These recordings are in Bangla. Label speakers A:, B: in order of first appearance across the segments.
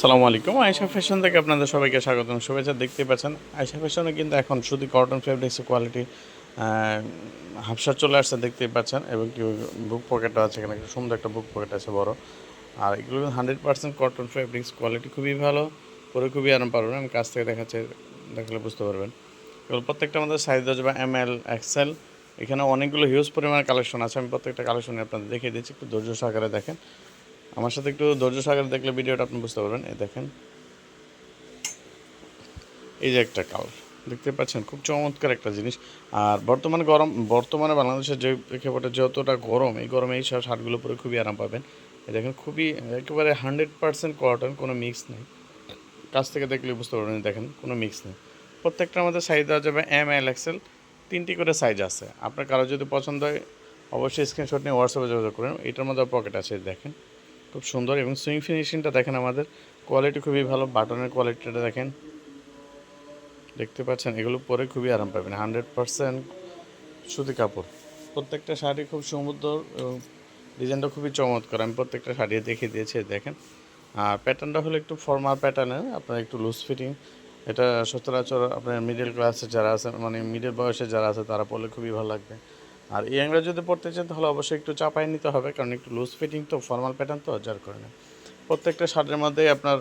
A: সালামু আলাইকুম। আয়সা ফ্যাশন থেকে আপনাদের সবাইকে স্বাগতম। শুভেচ্ছা দেখতে পাচ্ছেন। আয়সা ফ্যাশনে কিন্তু এখন শুধু কটন ফেব্রিক্সের কোয়ালিটি হাফসা চলে আসছে দেখতেই পাচ্ছেন এবং কি বুক পকেটও আছে এখানে। সুন্দর একটা বুক পকেট আছে বড়। আর এগুলো hundred percent cotton fabrics quality খুবই ভালো, পরে খুবই আরাম পারবেন। আমি কাছ থেকে দেখাচ্ছি, দেখলে বুঝতে পারবেন। এগুলো প্রত্যেকটা আমাদের সাইজ দেওয়া বা এম এল এক্সেল এখানে অনেকগুলো হিউজ পরিমাণে কালেকশন আছে। আমি প্রত্যেকটা কালেকশন আপনাদের দেখিয়ে দিচ্ছি। একটু ধৈর্য সহকারে দেখেন। আমার সাথে একটু ধৈর্য সহকারে দেখলে ভিডিওটা আপনি বুঝতে পারবেন। এই দেখেন। এই যে একটা কাল। দেখতে পাচ্ছেন, খুব চমৎকার একটা জিনিস। আর বর্তমানে গরম, বর্তমানে বাংলাদেশের যে প্রেক্ষাপটে যতটা গরম, এই গরমে এই শার্টগুলো পরে খুবই আরাম পাবেন। দেখেন, খুবই একেবারে হান্ড্রেড পার্সেন্ট কটন, কোনো মিক্স নেই। কাছ থেকে দেখলে বুঝতে পারবেন দেখেন, কোনো মিক্স নেই। প্রত্যেকটা আমাদের সাইজ দেওয়া যাবে এম এল এক্সেল তিনটি করে সাইজ আছে। আপনার কারও যদি পছন্দ হয়, অবশ্যই স্ক্রিনশট নিয়ে হোয়াটসঅ্যাপে যোগাযোগ করেন। এটার মধ্যে পকেট আছে দেখেন। খুব সুন্দর এবং সুইং ফিনিশিংটা দেখেন আমাদের। কোয়ালিটি খুবই ভালো, বাটনের কোয়ালিটিটা দেখেন। দেখতে পাচ্ছেন, এগুলো পরে খুবই আরাম পাবেন। হান্ড্রেড পারসেন্ট সুতি কাপড়। প্রত্যেকটা শাড়ি খুব সুন্দর এবং ডিজাইনটা খুবই চমৎকার। আমি প্রত্যেকটা শাড়ি দেখিয়ে দিয়েছি দেখেন। আর প্যাটার্নটা হলো একটু ফর্মাল প্যাটার্নের আপনার একটু লুজ ফিটিং এটা সচরাচর আপনার মিডল ক্লাসে যারা আছে মানে মিডল বয়সে যারা আছে, তারা পরলে খুবই ভালো লাগবে। আর ইয়াংরা যদি পড়তে চান তাহলে অবশ্যই একটু চাপাই নিতে হবে, কারণ একটু লুজ ফিটিং তো ফর্মাল প্যাটার্ন তো, যার কারণে। প্রত্যেকটা শার্টের মধ্যেই আপনার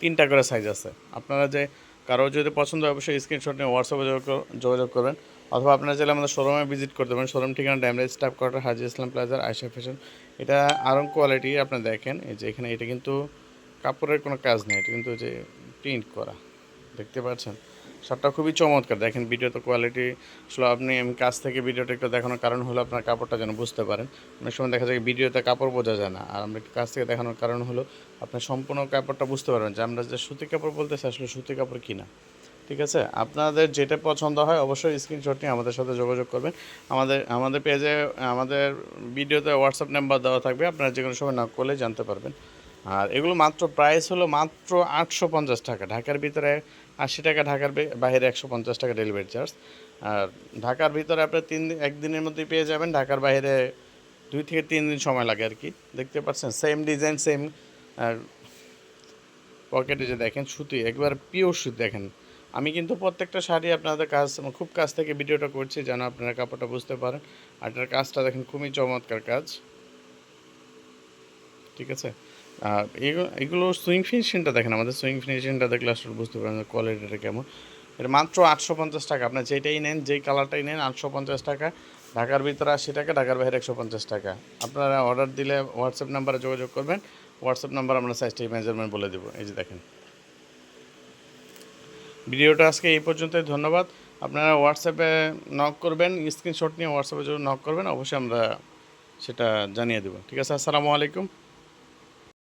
A: তিনটা করে সাইজ আছে। আপনারা যে কারও যদি পছন্দ হয়, অবশ্যই স্ক্রিনশট নিয়ে হোয়াটসঅ্যাপে যোগাযোগ- করবেন। অথবা আপনারা চাইলে আমাদের শোরুমে ভিজিট করতে পারেন। শোরুম ঠিকানা ড্যামরেজ স্টাফ কোয়ার্টার হাজি ইসলাম প্লাজার আয়সা ফ্যাশন এটা আরং কোয়ালিটি আপনি দেখেন। এই যে এখানে এটা কিন্তু কাপড়ের কোনো কাজ নেই, এটা কিন্তু যে প্রিন্ট করা। দেখতে পাচ্ছেন? শার্টটা খুবই চমৎকার। দেখেন ভিডিওতে কোয়ালিটি আসলে আপনি আমি কাছ থেকে ভিডিওটা একটু দেখানোর কারণ হলো আপনার কাপড়টা যেন বুঝতে পারেন। অনেক সময় দেখা যায় ভিডিওতে কাপড় বোঝা যায় না। আর আমরা একটু কাছ থেকে দেখানোর কারণ হলো আপনার সম্পূর্ণ কাপড়টা বুঝতে পারবেন যে আমরা যে সুতি কাপড় বলতেছি আসলে সুতি কাপড় কিনা। ঠিক আছে? আপনাদের যেটা পছন্দ হয় অবশ্যই স্ক্রিনশট নিয়ে আমাদের সাথে যোগাযোগ করবেন। আমাদের আমাদের পেজে আমাদের ভিডিওতে হোয়াটসঅ্যাপ নাম্বার দেওয়া থাকবে। আপনারা যে কোনো সময় না করলে জানতে পারবেন। আর এগুলো মাত্র প্রাইস হলো মাত্র আটশো পঞ্চাশ টাকা। ঢাকার ভিতরে আশি টাকা, ঢাকার বাইরে একশো পঞ্চাশ টাকা ডেলিভারি চার্জ আর ঢাকার ভিতরে আপনি তিন দিন, একদিনের মধ্যেই পেয়ে যাবেন। ঢাকার বাইরে দুই থেকে তিন দিন সময় লাগে আর কি। দেখতে পাচ্ছেন সেম ডিজাইন সেম আর পকেটে যে দেখেন, সুতি, একবার পিওর সুতি দেখেন। আমি কিন্তু প্রত্যেকটা শাড়ি আপনাদের কাজ খুব কাছ থেকে ভিডিওটা করছি, যেন আপনারা কাপড়টা বুঝতে পারেন। আর এটার কাজটা দেখেন, খুবই চমৎকার কাজ। ঠিক আছে? আর এগুলো সুইং ফিনিশিংটা দেখেন, আমাদের সুইং ফিনিশিংটা দেখলে আসলে বুঝতে পারেন কোয়ালিটিটা কেমন। এটা মাত্র আটশো পঞ্চাশ টাকা আপনার যেটাই নেন, যেই কালারটাই নেন, আটশো পঞ্চাশ টাকা। ঢাকার ভিতরে আশি টাকা, ঢাকার বাইরে একশো পঞ্চাশ টাকা। আপনারা অর্ডার দিলে হোয়াটসঅ্যাপ নাম্বারে যোগাযোগ করবেন। হোয়াটসঅ্যাপ নাম্বার আমরা সাইজটা মেজারমেন্ট বলে দেবো। এই যে দেখেন। ভিডিওটা আজকে এই পর্যন্তই, ধন্যবাদ। আপনারা হোয়াটসঅ্যাপে নক করবেন স্ক্রিনশট নিয়ে হোয়াটসঅ্যাপে যদি নক করবেন, অবশ্যই আমরা সেটা জানিয়ে দেবো। ঠিক আছে, আসসালামু আলাইকুম।